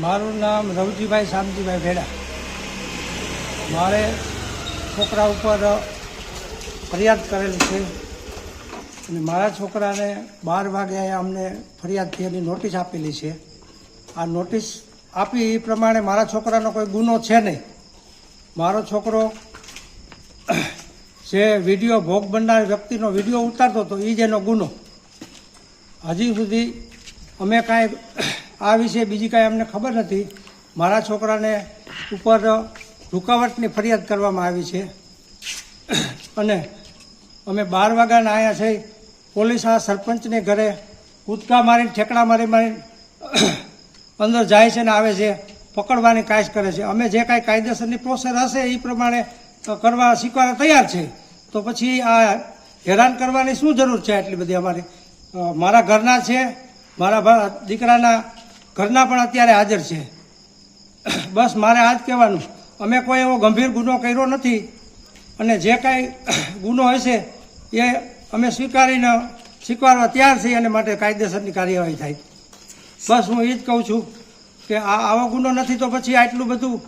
મારું નામ રવજીભાઈ શામજીભાઈ ભેડા. મારે છોકરા ઉપર ફરિયાદ કરેલી છે. અને મારા છોકરાને બાર વાગ્યાએ અમને ફરિયાદથી એની નોટિસ આપેલી છે. આ નોટિસ આપી એ પ્રમાણે મારા છોકરાનો કોઈ ગુનો છે નહીં. મારો છોકરો જે વીડિયો ભોગ બનનાર વ્યક્તિનો વીડિયો ઉતારતો હતો એ જ એનો ગુનો. હજી સુધી અમે કાંઈ આ વિશે બીજી કાંઈ અમને ખબર નથી. મારા છોકરાને ઉપર રૂકાવટની ફરિયાદ કરવામાં આવી છે. અને અમે બાર વાગ્યાના આવ્યા છે. પોલીસ આ સરપંચને ઘરે કૂદકા મારીને, ઠેકડા મારી મારી અંદર જાય છે ને આવે છે, પકડવાની કાશ કરે છે. અમે જે કાંઈ કાયદેસરની પ્રોસેસ હશે એ પ્રમાણે કરવા સ્વીકારવા તૈયાર છે. તો પછી આ હેરાન કરવાની શું જરૂર છે આટલી બધી અમારી? મારા ઘરના છે, મારા દીકરાના ઘરના પણ અત્યારે હાજર છે. બસ મારે આ જ કહેવાનું અમે કોઈ એવો ગંભીર ગુનો કર્યો નથી અને જે કાંઈ ગુનો હશે એ અમે સ્વીકારીને સ્વીકારવા તૈયાર છીએ અને માટે કાયદેસરની કાર્યવાહી થાય. બસ હું એ જ કહું છું કે આ આવો ગુનો નથી તો પછી આટલું બધું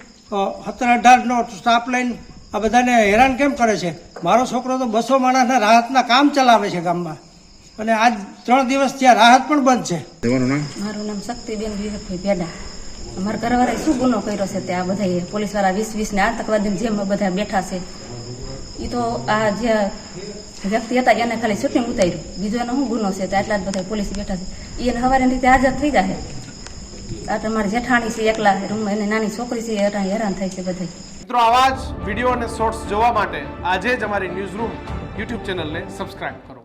સત્તર અઢારનો સ્ટાફ લઈને આ બધાને હેરાન કેમ કરે છે? મારો છોકરો તો બસો માણસના રાહતના કામ ચલાવે છે ગામમાં. અને આજ ત્રણ દિવસ ત્યાં રાહત પણ બંધ છે. તમારું નામ? મારું નામ શક્તિબેન વિવેકભાઈ પેડા અમારા ઘરવાળાએ શું ગુનો કર્યો છે તે આ બધા પોલીસવાળા વીસ વીસ ને આતંકવાદી જેમ બધા બેઠા છે એ તો આ જે વ્યક્તિ હતા એને ખાલી શૂટિંગ ઉતાર્યું. બીજો એનો શું ગુનો છે તે આટલા જ બધા પોલીસ બેઠા છે. એને હવારે રીતે હાજર થઈ જાય આ તમારી જેઠાણી છે એકલા રૂમમાં એને નાની છોકરી છે એટલે હેરાન થાય છે બધા મિત્રો આવા જ વીડિયો અને શોર્ટ્સ જોવા માટે આજે જ અમારી ન્યૂઝ રૂમ યુટ્યુબ ચેનલને સબસ્ક્રાઇબ કરો.